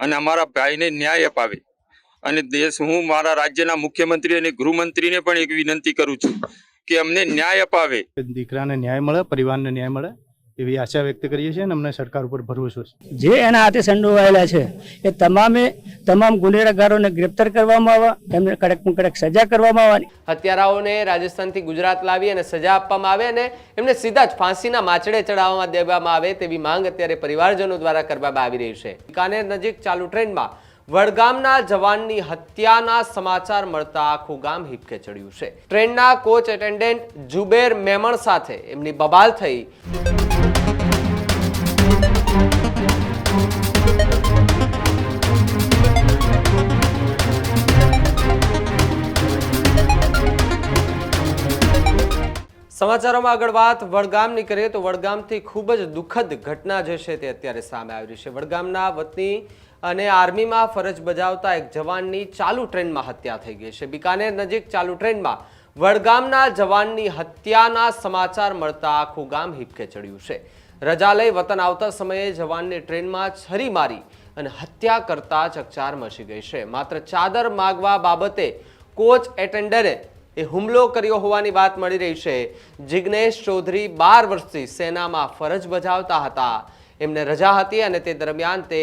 અને અમારા ભાઈને ન્યાય અપાવે. અને દેશ, હું મારા રાજ્યના મુખ્યમંત્રી અને ગૃહમંત્રીને પણ એક વિનંતી કરું છું કે અમને ન્યાય અપાવે. દીકરાને ન્યાય મળે, પરિવારને ન્યાય મળે. એવી આશા વ્યક્ત કરીએ છીએ અને અમને સરકાર ઉપર ભરોસો છે. જે એના હાથે સંડોવાયેલા છે એ તમામે તમામ ગુનેગારોને ગ્રેપ્તાર કરવામાં આવે એમને કડકમાં કડક સજા કરવામાં આવવાની. હત્યારાઓને રાજસ્થાનથી ગુજરાત લાવી અને સજા આપવામાં આવે અને એમને સીધા જ ફાંસીના માછડે ચડાવવામાં દેવામાં આવે તેવી માંગ અત્યારે પરિવારજનો દ્વારા કરવામાં આવી રહી છે. બિકાનેર નજીક ચાલુ ટ્રેનમાં વડગામના જવાનની હત્યાના સમાચાર મળતા આખું ગામ હિપકે ચડ્યું છે. ટ્રેનના કોચ એટેન્ડન્ટ જુબેર મેમણ સાથે એમની બબાલ થઈ. સમાચારોમાં આગળ વાત. વડગામની કરીએ તો વડગામથી ખૂબ જ દુઃખદ ઘટના જે છે તે અત્યારે સામે આવી રહી છે. વડગામના વતની અને આર્મીમાં ફરજ બજાવતા એક જવાનની ચાલુ ટ્રેનમાં હત્યા થઈ ગઈ છે. બિકાનેર નજીક ચાલુ ટ્રેનમાં વડગામના જવાનની હત્યાના સમાચાર મળતા આખું ગામ હિપકે ચડ્યું છે. રજા લઈ વતન આવતા સમયે જવાનની ટ્રેનમાં છરી મારી અને હત્યા કરતા ચકચાર મચી ગઈ છે. માત્ર ચાદર માગવા બાબતે કોચ એટેન્ડરે એ હુમલો કર્યો હોવાની વાત મળી રહી છે. જિગ્નેશ ચૌધરી બાર વર્ષથી સેનામાં ફરજ બજાવતા હતા. એમને રજા હતી અને તે દરમિયાન તે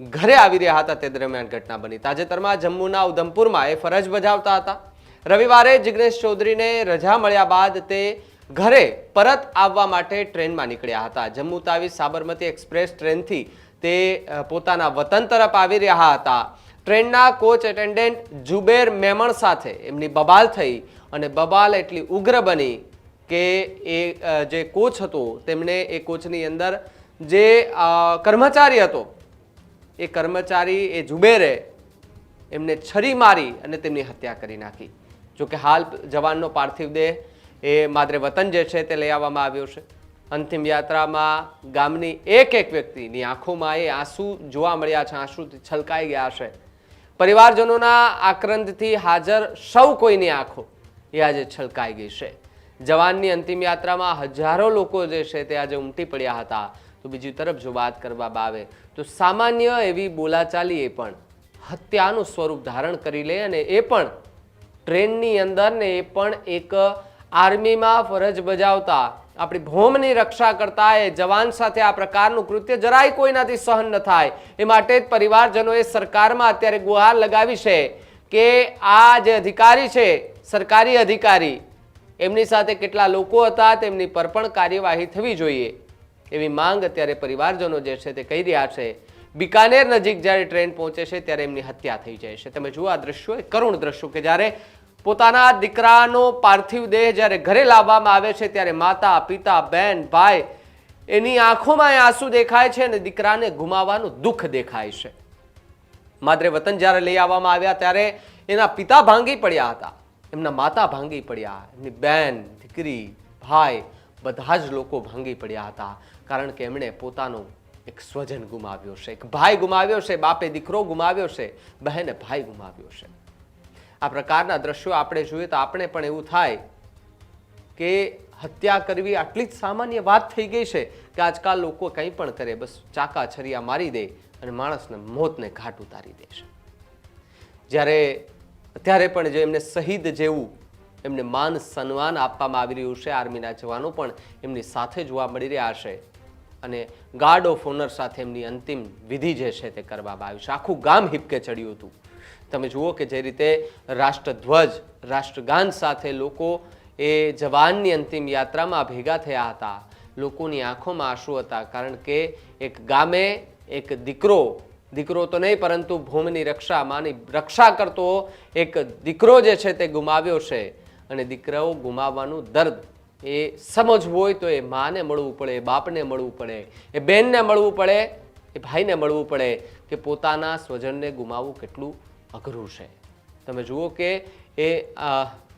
ઘરે આવી રહ્યા હતા. તે દરમિયાન ઘટના બની. તાજેતરમાં જમ્મુના ઉધમપુરમાં એ ફરજ બજાવતા હતા. રવિવારે જિગ્નેશ ચૌધરીને રજા મળ્યા બાદ તે ઘરે પરત આવવા માટે ટ્રેનમાં નીકળ્યા હતા. જમ્મુ તાવી સાબરમતી એક્સપ્રેસ ટ્રેનથી તે પોતાના વતન તરફ આવી રહ્યા હતા. ટ્રેનના કોચ એટેન્ડન્ટ જુબેર મેમણ સાથે એમની બબાલ થઈ અને બબાલ એટલી ઉગ્ર બની કે એ જે કોચ હતો, તેમણે એ કોચની અંદર જે કર્મચારી હતો, એ કર્મચારી, એ જુબેરે એમને છરી મારી અને તેમની હત્યા કરી નાખી. જોકે હાલ જવાનનો પાર્થિવ દેહ એ માદરે વતન જે છે તે લઈ આવવામાં આવ્યો છે. અંતિમ યાત્રામાં ગામની એક એક વ્યક્તિની આંખોમાં એ આંસુ જોવા મળ્યા છે, આંસુથી છલકાઈ ગયા છે. પરિવારજનોના આક્રંદથી હાજર સૌ કોઈની આંખો એ આજે છલકાઈ ગઈ છે. જવાનની અંતિમ યાત્રામાં હજારો લોકો જે છે તે આજે ઉમટી પડ્યા હતા. તો બીજી તરફ જો વાત કરવામાં આવે તો સામાન્ય એવી બોલાચાલી એ પણ હત્યાનું સ્વરૂપ ધારણ કરી લે અને એ પણ ટ્રેનની અંદર ને એ પણ એક આર્મીમાં ફરજ બજાવતા આપણી ભૌમની રક્ષા કરતા એ જવાન સાથે આ પ્રકારનું કૃત્ય જરાય કોઈનાથી સહન ન થાય. એ માટે જ પરિવારજનોએ સરકારમાં અત્યારે ગુહાર લગાવી છે કે આ જે અધિકારી છે, સરકારી અધિકારી, એમની સાથે કેટલા લોકો હતા, તેમની પર પણ કાર્યવાહી થવી જોઈએ. એવી માંગ અત્યારે પરિવારજનો જે છે તે કહી રહ્યા છે. બિકાનેર નજીક જ્યારે ટ્રેન પહોંચે છે ત્યારે એમની હત્યા થઈ જાય છે. તમે જુઓ આ દ્રશ્યો, એ કરુણ દ્રશ્યો કે જ્યારે પોતાના દીકરાનો પાર્થિવ દેહ જ્યારે ઘરે લાવવામાં આવે છે, ત્યારે માતા, પિતા, બેન, ભાઈ એની આંખોમાં એ આંસુ દેખાય છે અને દીકરાને ગુમાવવાનું દુઃખ દેખાય છે. માદરે વતન જ્યારે લઈ આવવામાં આવ્યા, ત્યારે એના પિતા ભાંગી પડ્યા હતા. એમના માતા ભાંગી પડ્યા, એમની બેન, દીકરી, ભાઈ બધા જ લોકો ભાંગી પડ્યા હતા, કારણ કે એમણે પોતાનો એક સ્વજન ગુમાવ્યો છે. એક ભાઈ ગુમાવ્યો છે, બાપે દીકરો ગુમાવ્યો છે, બહેને ભાઈ ગુમાવ્યો છે. આ પ્રકારના દ્રશ્યો આપણે જોઈએ તો આપણે પણ એવું થાય કે હત્યા કરવી આટલી જ સામાન્ય વાત થઈ ગઈ છે કે આજકાલ લોકો કંઈ પણ કરે, બસ ચાકા છરિયા મારી દે અને માણસને મોતને ઘાટ ઉતારી દે છે. જ્યારે અત્યારે પણ જે એમને શહીદ જેવું એમને માન સન્માન આપવામાં આવી રહ્યું છે આર્મીના જવાનો પણ એમની સાથે જોવા મળી રહ્યા છે અને ગાર્ડ ઓફ ઓનર સાથે એમની અંતિમ વિધિ જે છે તે કરવામાં આવી છે. આખું ગામ હિપકે ચડ્યું હતું. તમે જુઓ કે જે રીતે રાષ્ટ્રધ્વજ, રાષ્ટ્રગાન સાથે લોકો એ જવાનની અંતિમ યાત્રામાં ભેગા થયા હતા. લોકોની આંખોમાં આંસુ હતા, કારણ કે એક ગામે એક દીકરો દીકરો તો નહીં, પરંતુ ભૂમિની રક્ષા, માની રક્ષા કરતો એક દીકરો જે છે તે ગુમાવ્યો છે. અને દીકરાઓ ગુમાવવાનું દર્દ, એ સમજવું હોય તો એ માને મળવું પડે બાપને મળવું પડે, એ બેનને મળવું પડે, એ ભાઈને મળવું પડે કે પોતાના સ્વજનને ગુમાવવું કેટલું અઘરું છે. તમે જુઓ કે એ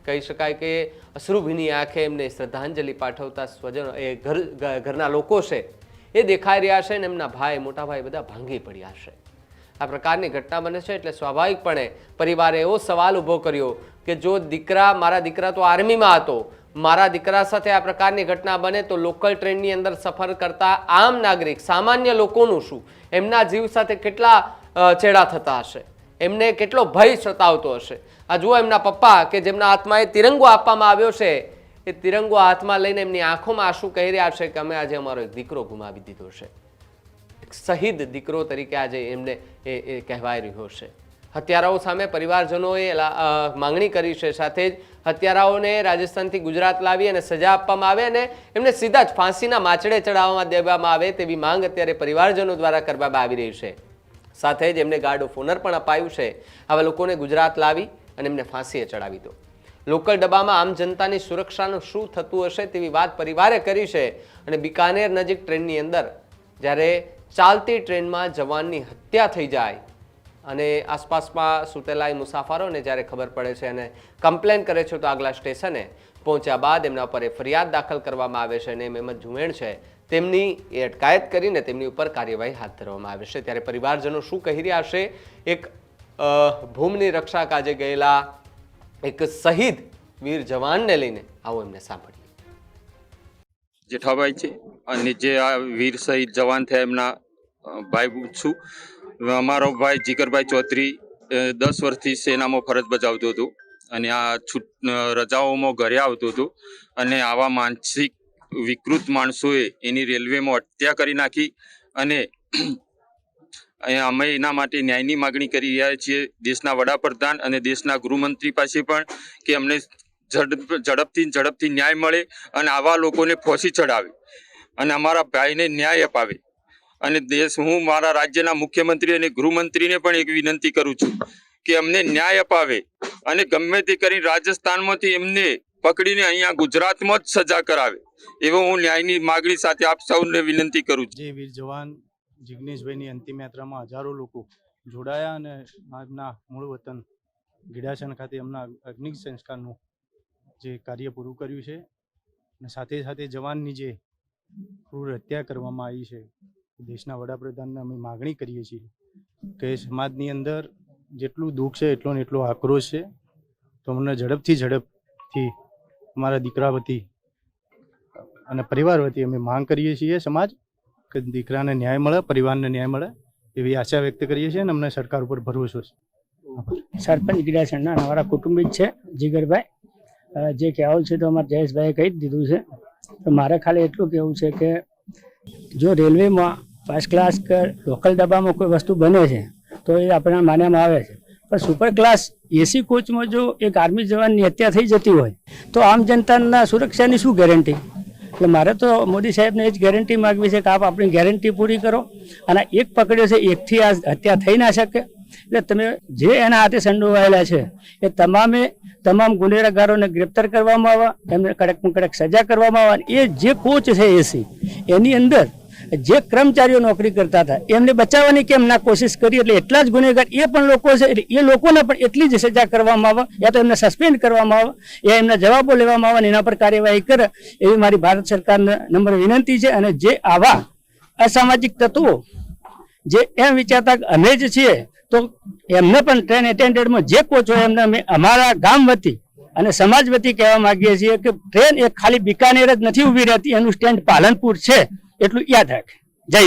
કહી શકાય કે અશ્રુભીની આંખે એમને શ્રદ્ધાંજલિ પાઠવતા સ્વજનો, એ ઘર ઘરના લોકો છે, એ દેખાઈ રહ્યા છે ને એમના ભાઈ, મોટા ભાઈ બધા ભાંગી પડ્યા છે. આ પ્રકારની ઘટના બને છે એટલે સ્વાભાવિકપણે પરિવારે એવો સવાલ ઊભો કર્યો કે જો દીકરા, મારા દીકરા તો આર્મીમાં હતો, મારા દીકરા સાથે આ પ્રકારની ઘટના બને તો લોકલ ટ્રેનની અંદર સફર કરતા આમ નાગરિક, સામાન્ય લોકોનું શું? એમના જીવ સાથે કેટલા ચેડા થતા હશે? એમને કેટલો ભય સતાવતો હશે. આ જુઓ એમના પપ્પા કે જેમના હાથમાં એ તિરંગો આપવામાં આવ્યો છે, એ તિરંગો હાથમાં લઈને એમની આંખોમાં આંસુ કહી રહ્યા છે કે અમે આજે અમારો એક દીકરો ગુમાવી દીધો છે. શહીદ દીકરો તરીકે આજે એમને એ એ કહેવાય રહ્યો છે. હત્યારાઓ સામે પરિવારજનોએ માંગણી કરી છે. સાથે જ હત્યારાઓને રાજસ્થાનથી ગુજરાત લાવી અને સજા આપવામાં આવે અને એમને સીધા જ ફાંસીના માચડે ચડાવવામાં દેવામાં આવે તેવી માંગ અત્યારે પરિવારજનો દ્વારા કરવામાં આવી રહી છે. સાથે જ એમને ગાર્ડ ઓફ ઓનર પણ અપાયું છે. આવા લોકોને ગુજરાત લાવી અને એમને ફાંસીએ ચડાવી દો. લોકલ ડબ્બામાં આમ જનતાની સુરક્ષાનું શું થતું હશે તેવી વાત પરિવારે કરી છે અને બિકાનેર નજીક ટ્રેનની અંદર જ્યારે ચાલતી ટ્રેનમાં જવાનની હત્યા થઈ જાય અને આસપાસમાં સૂતેલા મુસાફરોને જ્યારે ખબર પડે છે અને કમ્પ્લેન કરે છે તો આગલા સ્ટેશને પહોંચ્યા બાદ એમના પર ફરિયાદ દાખલ કરવામાં આવે છે અને એમ એમ જ ઝુમેણ છે. તેમની એ અટકાયત કરીને તેમની ઉપર કાર્યવાહી હાથ ધરવામાં આવે છે. ત્યારે પરિવારજનો શું કહી રહ્યા છે? એક ભૂમની રક્ષા કાજે ગયેલા એક શહીદ વીર જવાનને લઈને આવો એમને સાંભળીએ. જેઠાભાઈ છે અને જે આ વીર શહીદ જવાન થયા એમના ભાઈ છું. અમારો ભાઈ જીગરભાઈ ચૌધરી દસ વર્ષથી સેનામાં ફરજ બજાવતો હતો અને આ છૂટ રજાઓમાં ઘરે આવતો હતો અને આવા માનસિક વિકૃત માણસોએ એની રેલવેમાં હત્યા કરી નાખી અને અમે એના માટે ન્યાયની માગણી કરી રહ્યા છીએ દેશના વડાપ્રધાન અને દેશના ગૃહમંત્રી પાસે પણ કે અમને ઝડપ, ઝડપથી ઝડપથી ન્યાય મળે અને આવા લોકોને ફોસી ચડાવે અને અમારા ભાઈને ન્યાય અપાવે. અને દેશ, હું મારા રાજ્યના મુખ્યમંત્રી અને ગૃહમંત્રીને પણ એક વિનંતી કરું છું કે અમને ન્યાય અપાવે અને ગમે તે કરી રાજસ્થાનમાંથી એમને પકડીને અહીંયા ગુજરાતમાં જ સજા કરાવે, એવો હું ન્યાયની માગણી સાથે આપ સૌને વિનંતી કરું છું. જે વીર જવાન જિગ્નેશભાઈની અંતિમ યાત્રામાં હજારો લોકો જોડાયા અને આજના મૂળ વતન ગીડાસણ ખાતે એમના અગ્નિ સંસ્કારનું જે કાર્ય પૂરું કર્યું છે અને સાથે સાથે જવાનની જે ક્રૂર હત્યા કરવામાં આવી છે, દેશના વડાપ્રધાનને અમે માગણી કરીએ છીએ કે સમાજની અંદર જેટલું દુઃખ છે એટલો ને એટલો આક્રોશ છે. તો અમને ઝડપથી ઝડપથી અમારા દીકરા વતી અને પરિવાર વતી અમે માંગ કરીએ છીએ સમાજ કે દીકરાને ન્યાય મળે, પરિવારને ન્યાય મળે એવી આશા વ્યક્ત કરીએ છીએ અને અમને સરકાર ઉપર ભરોસો છે. સરપંચ ગિરાસણના અમારા કુટુંબિક છે, જીગરભાઈ. જે કહેવું છે તો અમારા જયેશભાઈએ કહી જ દીધું છે. તો મારે ખાલી એટલું કહેવું છે કે જો રેલવેમાં ફર્સ્ટ ક્લાસ કે લોકલ ડબ્બામાં કોઈ વસ્તુ બને છે, તો એ આપણા માન્યામાં આવે છે. પણ સુપર ક્લાસ એસી કોચમાં જો એક આર્મી જવાનની હત્યા થઈ જતી હોય, તો આમ જનતાના સુરક્ષાની શું ગેરંટી એટલે મારે તો મોદી સાહેબને એ જ ગેરંટી માગવી છે કે આપ આપણી ગેરંટી પૂરી કરો અને એક પકડ્યો છે, એકથી આ હત્યા થઈ ના શકે. એટલે તમે જે એના હાથે સંડોવાયેલા છે, એ તમામે તમામ ગુનેગારોને ગ્રેપ્તાર કરવામાં આવે, એમને કડકમાં કડક સજા કરવામાં આવે એ જે કોચ છે એસી એની અંદર જે કર્મચારીઓ નોકરી કરતા હતા, એમને બચાવવાની કેમ ના કોશિશ કરી? એટલે એટલા જ ગુનેગાર એ પણ લોકો છે, એટલે એ લોકોને પણ એટલી જ સજા કરવામાં આવે, યા તો એમને સસ્પેન્ડ કરવામાં આવે, યા એમના જવાબો લેવામાં આવે અને એના પર કાર્યવાહી કરે, એવી મારી ભારત સરકારને નંબર વિનંતી છે. અને જે આવા અસામાજિક તત્વો જે એમ વિચારતા અમે જ છીએ, તો એમને પણ ટ્રેન એટેન્ડન્ટમાં જે કોચો એમને અમે અમારા ગામ વતી અને સમાજ વતી કહેવા માંગીએ છીએ કે ટ્રેન એક ખાલી બિકાનેર જ નથી ઊભી રહેતી, એનું સ્ટેન્ડ પાલનપુર છે. એટલું યાદ રાખે. જય